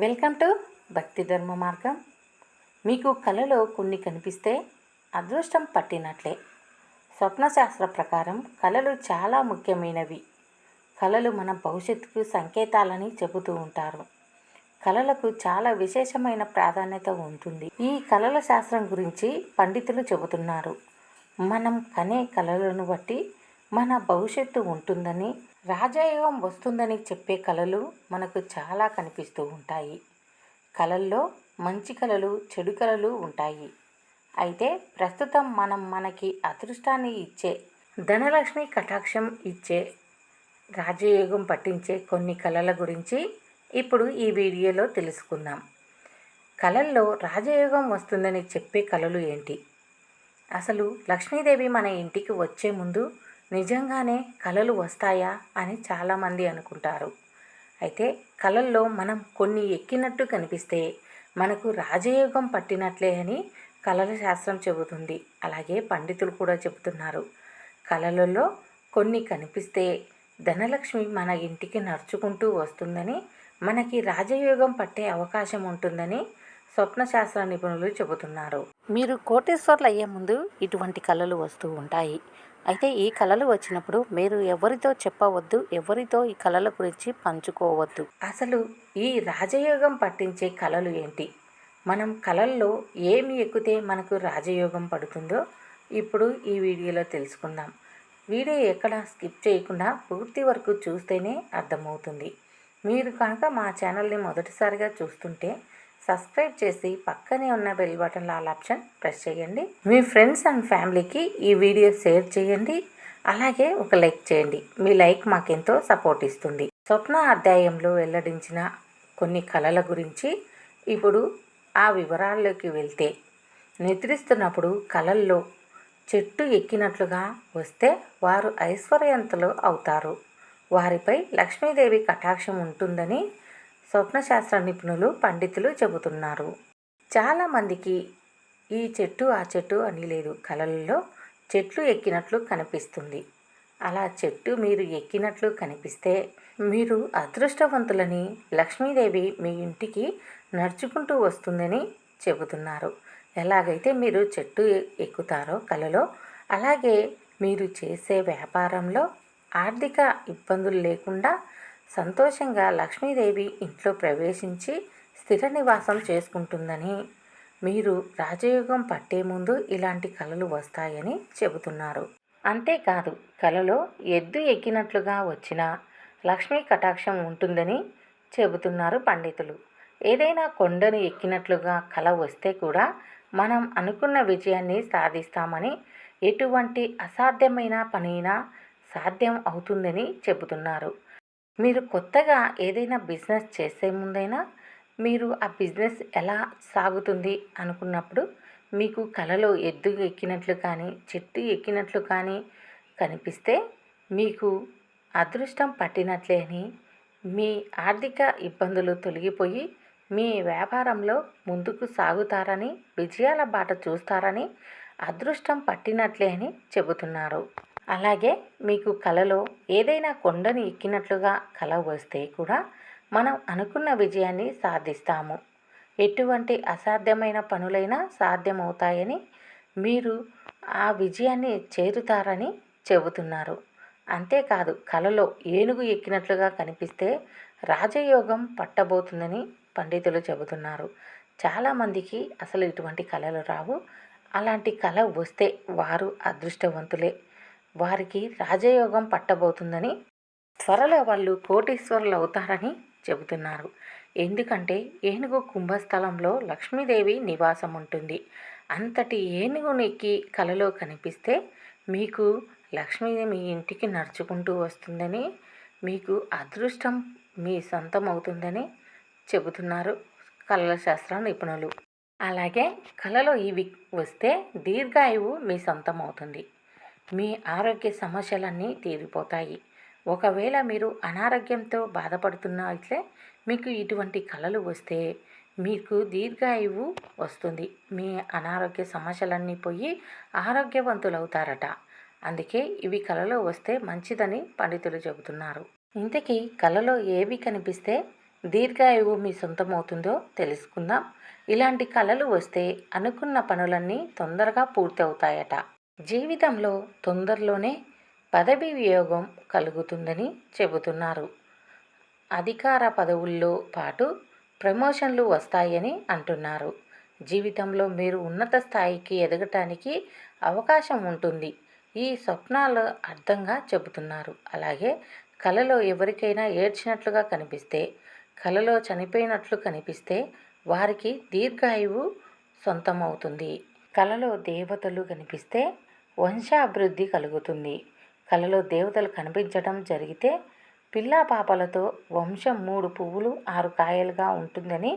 Welcome to భక్తి ధర్మ మార్గం. మీకు కళలో కొన్ని కనిపిస్తే అదృష్టం పట్టినట్లే. స్వప్నశాస్త్ర ప్రకారం కళలు చాలా ముఖ్యమైనవి. కళలు మన భవిష్యత్తుకు సంకేతాలని చెబుతూ ఉంటారు. కళలకు చాలా విశేషమైన ప్రాధాన్యత ఉంటుంది. ఈ కళల శాస్త్రం గురించి పండితులు చెబుతున్నారు. మనం కనే కళలను బట్టి మన భవిష్యత్తు ఉంటుందని రాజయోగం వస్తుందని చెప్పే కళలు మనకు చాలా కనిపిస్తూ ఉంటాయి. కళల్లో మంచి కళలు చెడు కళలు ఉంటాయి. అయితే ప్రస్తుతం మనం మనకి అదృష్టాన్ని ఇచ్చే ధనలక్ష్మి కటాక్షం ఇచ్చే రాజయోగం పట్టించే కొన్ని కళల గురించి ఇప్పుడు ఈ వీడియోలో తెలుసుకుందాం. కళల్లో రాజయోగం వస్తుందని చెప్పే కళలు ఏంటి? అసలు లక్ష్మీదేవి మన ఇంటికి వచ్చే ముందు నిజంగానే కళలు వస్తాయా అని చాలామంది అనుకుంటారు. అయితే కళల్లో మనం కొన్ని ఎక్కినట్టు కనిపిస్తే మనకు రాజయోగం పట్టినట్లే అని కళల శాస్త్రం చెబుతుంది. అలాగే పండితులు కూడా చెబుతున్నారు. కళలలో కొన్ని కనిపిస్తే ధనలక్ష్మి మన ఇంటికి నడుచుకుంటూ వస్తుందని మనకి రాజయోగం పట్టే అవకాశం ఉంటుందని స్వప్నశాస్త్ర నిపుణులు చెబుతున్నారు. మీరు కోటేశ్వర్లు అయ్యే ముందు ఇటువంటి కళలు వస్తూ ఉంటాయి. అయితే ఈ కళలు వచ్చినప్పుడు మీరు ఎవరితో చెప్పవద్దు ఎవరితో ఈ కళల గురించి పంచుకోవద్దు. అసలు ఈ రాజయోగం పట్టించే కళలు ఏంటి? మనం కళల్లో ఏమి ఎక్కితే మనకు రాజయోగం పడుతుందో ఇప్పుడు ఈ వీడియోలో తెలుసుకుందాం. వీడియో ఎక్కడ స్కిప్ చేయకుండా పూర్తి వరకు చూస్తేనే అర్థమవుతుంది. మీరు కనుక మా ఛానల్ని మొదటిసారిగా చూస్తుంటే సబ్స్క్రైబ్ చేసి పక్కనే ఉన్న bell button all option press చేయండి. మీ ఫ్రెండ్స్ అండ్ ఫ్యామిలీకి ఈ వీడియో షేర్ చేయండి. అలాగే ఒక లైక్ చేయండి. మీ లైక్ మాకెంతో సపోర్ట్ ఇస్తుంది. స్వప్న అధ్యాయంలో వెల్లడించిన కొన్ని కళల గురించి ఇప్పుడు ఆ వివరాల్లోకి వెళ్తే నిద్రిస్తున్నప్పుడు కళల్లో చెట్టు ఎక్కినట్లుగా వస్తే వారు ఐశ్వర్యవంతులు అవుతారు. వారిపై లక్ష్మీదేవి కటాక్షం ఉంటుందని స్వప్నశాస్త్ర నిపుణులు పండితులు చెబుతున్నారు. చాలామందికి ఈ చెట్టు ఆ చెట్టు అని లేదు. కళల్లో చెట్లు ఎక్కినట్లు కనిపిస్తుంది. అలా చెట్టు మీరు ఎక్కినట్లు కనిపిస్తే మీరు అదృష్టవంతులని లక్ష్మీదేవి మీ ఇంటికి నడుచుకుంటూ వస్తుందని చెబుతున్నారు. ఎలాగైతే మీరు చెట్టు ఎక్కుతారో కలలో అలాగే మీరు చేసే వ్యాపారంలో ఆర్థిక ఇబ్బందులు లేకుండా సంతోషంగా లక్ష్మీదేవి ఇంట్లో ప్రవేశించి స్థిర నివాసం చేసుకుంటుందని మీరు రాజయోగం పట్టే ముందు ఇలాంటి కళలు వస్తాయని చెబుతున్నారు. అంతేకాదు కలలో ఎద్దు ఎక్కినట్లుగా వచ్చిన లక్ష్మీ కటాక్షం ఉంటుందని చెబుతున్నారు పండితులు. ఏదైనా కొండను ఎక్కినట్లుగా కళ వస్తే కూడా మనం అనుకున్న విజయాన్ని సాధిస్తామని ఎటువంటి అసాధ్యమైన పనైనా సాధ్యం అవుతుందని చెబుతున్నారు. మీరు కొత్తగా ఏదైనా బిజినెస్ చేసే ముందైనా మీరు ఆ బిజినెస్ ఎలా సాగుతుంది అనుకున్నప్పుడు మీకు కలలో ఎద్దు ఎక్కినట్లు కానీ చెట్టు ఎక్కినట్లు కానీ కనిపిస్తే మీకు అదృష్టం పట్టినట్లే అని మీ ఆర్థిక ఇబ్బందులు తొలగిపోయి మీ వ్యాపారంలో ముందుకు సాగుతారని విజయాల బాట చూస్తారని అదృష్టం పట్టినట్లే అని చెబుతున్నారు. అలాగే మీకు కలలో ఏదైనా కొండని ఎక్కినట్లుగా కల వస్తే కూడా మనం అనుకున్న విజయాన్ని సాధిస్తాము. ఎటువంటి అసాధ్యమైన పనులైనా సాధ్యమవుతాయని మీరు ఆ విజయాన్ని చేరుతారని చెబుతున్నారు. అంతేకాదు కలలో ఏనుగు ఎక్కినట్లుగా కనిపిస్తే రాజయోగం పట్టబోతుందని పండితులు చెబుతున్నారు. చాలామందికి అసలు ఇటువంటి కళలు రావు. అలాంటి కళ వస్తే వారు అదృష్టవంతులే. వారికి రాజయోగం పట్టబోతుందని త్వరలో వాళ్ళు కోటీశ్వరులు అవుతారని చెబుతున్నారు. ఎందుకంటే ఏనుగు కుంభస్థలంలో లక్ష్మీదేవి నివాసం ఉంటుంది అంతటి ఏనుగు నెక్కి కలలో కనిపిస్తే మీకు లక్ష్మీ మీ ఇంటికి నడుచుకుంటూ వస్తుందని మీకు అదృష్టం మీ సొంతం అవుతుందని చెబుతున్నారు కళల శాస్త్ర నిపుణులు. అలాగే కళలో ఇవి వస్తే దీర్ఘాయువు మీ సొంతం అవుతుంది మీ ఆరోగ్య సమస్యలన్నీ తీరిపోతాయి. ఒకవేళ మీరు అనారోగ్యంతో బాధపడుతున్నట్లే మీకు ఇటువంటి కళలు వస్తే మీకు దీర్ఘాయువు వస్తుంది. మీ అనారోగ్య సమస్యలన్నీ పోయి ఆరోగ్యవంతులవుతారట. అందుకే ఇవి కళలో వస్తే మంచిదని పండితులు చెబుతున్నారు. ఇంతకీ కళలో ఏవి కనిపిస్తే దీర్ఘాయువు మీ సొంతమవుతుందో తెలుసుకుందాం. ఇలాంటి కళలు వస్తే అనుకున్న పనులన్నీ తొందరగా పూర్తవుతాయట. జీవితంలో తొందరలోనే పదవి వియోగం కలుగుతుందని చెబుతున్నారు. అధికార పదవుల్లో పాటు ప్రమోషన్లు వస్తాయని అంటున్నారు. జీవితంలో మీరు ఉన్నత స్థాయికి ఎదగటానికి అవకాశం ఉంటుంది. ఈ స్వప్నాలు అర్థంగా చెబుతున్నారు. అలాగే కలలో ఎవరికైనా ఏడ్చినట్లుగా కనిపిస్తే కలలో చనిపోయినట్లు కనిపిస్తే వారికి దీర్ఘాయువు సొంతమవుతుంది. కలలో దేవతలు కనిపిస్తే వంశాభివృద్ధి కలుగుతుంది. కలలో దేవతలు కనిపించడం జరిగితే పిల్లా పాపలతో వంశం మూడు పువ్వులు ఆరు కాయలుగా ఉంటుందని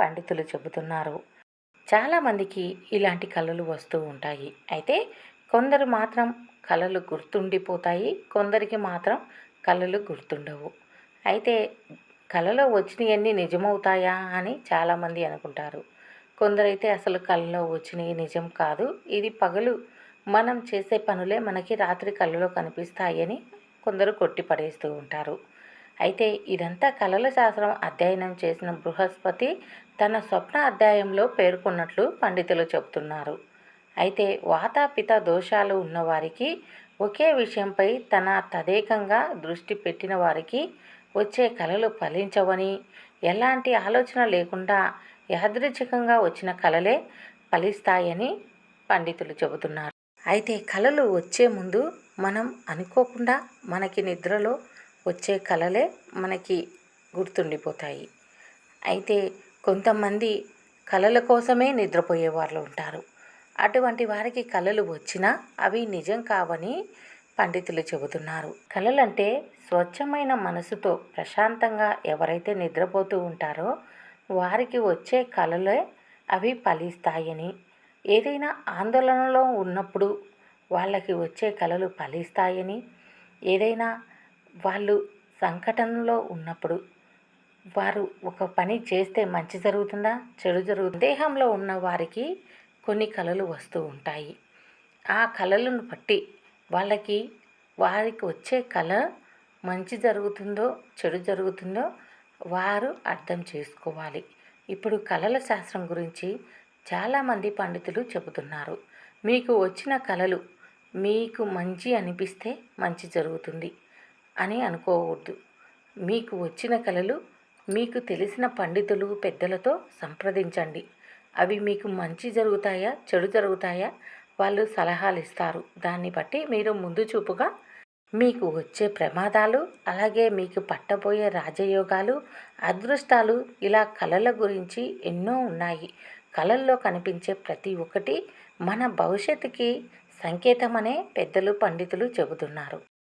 పండితులు చెబుతున్నారు. చాలామందికి ఇలాంటి కళలు వస్తూ ఉంటాయి. అయితే కొందరు మాత్రం కళలు గుర్తుండిపోతాయి. కొందరికి మాత్రం కళలు గుర్తుండవు. అయితే కళలో వచ్చినవన్నీ నిజమవుతాయా అని చాలామంది అనుకుంటారు. కొందరైతే అసలు కళలో వచ్చినవి నిజం కాదు. ఇది పగలు మనం చేసే పనులే మనకి రాత్రి కళ్ళలో కనిపిస్తాయని కొందరు కొట్టిపడేస్తూ ఉంటారు. అయితే ఇదంతా కళల శాస్త్రం అధ్యయనం చేసిన బృహస్పతి తన స్వప్న అధ్యాయంలో పేర్కొన్నట్లు పండితులు చెబుతున్నారు. అయితే వాతాపిత దోషాలు ఉన్నవారికి ఒకే విషయంపై తన తదేకంగా దృష్టి పెట్టిన వారికి వచ్చే కళలు ఫలించవని ఎలాంటి ఆలోచన లేకుండా యాదృచ్ఛికంగా వచ్చిన కళలే ఫలిస్తాయని పండితులు చెబుతున్నారు. అయితే కళలు వచ్చే ముందు మనం అనుకోకుండా మనకి నిద్రలో వచ్చే కళలే మనకి గుర్తుండిపోతాయి. అయితే కొంతమంది కళల కోసమే నిద్రపోయే వాళ్ళు ఉంటారు. అటువంటి వారికి కళలు వచ్చినా అవి నిజం కావని పండితులు చెబుతున్నారు. కళలంటే స్వచ్ఛమైన మనసుతో ప్రశాంతంగా ఎవరైతే నిద్రపోతూ ఉంటారో వారికి వచ్చే కళలే అవి ఫలిస్తాయని ఏదైనా ఆందోళనలో ఉన్నప్పుడు వాళ్ళకి వచ్చే కళలు ఫలిస్తాయని ఏదైనా వాళ్ళు సంకటంలో ఉన్నప్పుడు వారు ఒక పని చేస్తే మంచి జరుగుతుందా చెడు జరుగు దేహంలో ఉన్న వారికి కొన్ని కళలు వస్తూ ఉంటాయి. ఆ కళలను బట్టి వాళ్ళకి వారికి వచ్చే కళ మంచి జరుగుతుందో చెడు జరుగుతుందో వారు అర్థం చేసుకోవాలి. ఇప్పుడు కళల శాస్త్రం గురించి చాలామంది పండితులు చెబుతున్నారు. మీకు వచ్చిన కళలు మీకు మంచి అనిపిస్తే మంచి జరుగుతుంది అని అనుకోవద్దు. మీకు వచ్చిన కళలు మీకు తెలిసిన పండితులు పెద్దలతో సంప్రదించండి. అవి మీకు మంచి జరుగుతాయా చెడు జరుగుతాయా వాళ్ళు సలహాలు ఇస్తారు. దాన్ని బట్టి మీరు ముందు చూపుగా మీకు వచ్చే ప్రమాదాలు అలాగే మీకు పట్టబోయే రాజయోగాలు అదృష్టాలు ఇలా కళల గురించి ఎన్నో ఉన్నాయి. కళల్లో కనిపించే ప్రతి ఒక్కటి మన భవిష్యత్తుకి సంకేతమనే పెద్దలు పండితులు చెబుతున్నారు.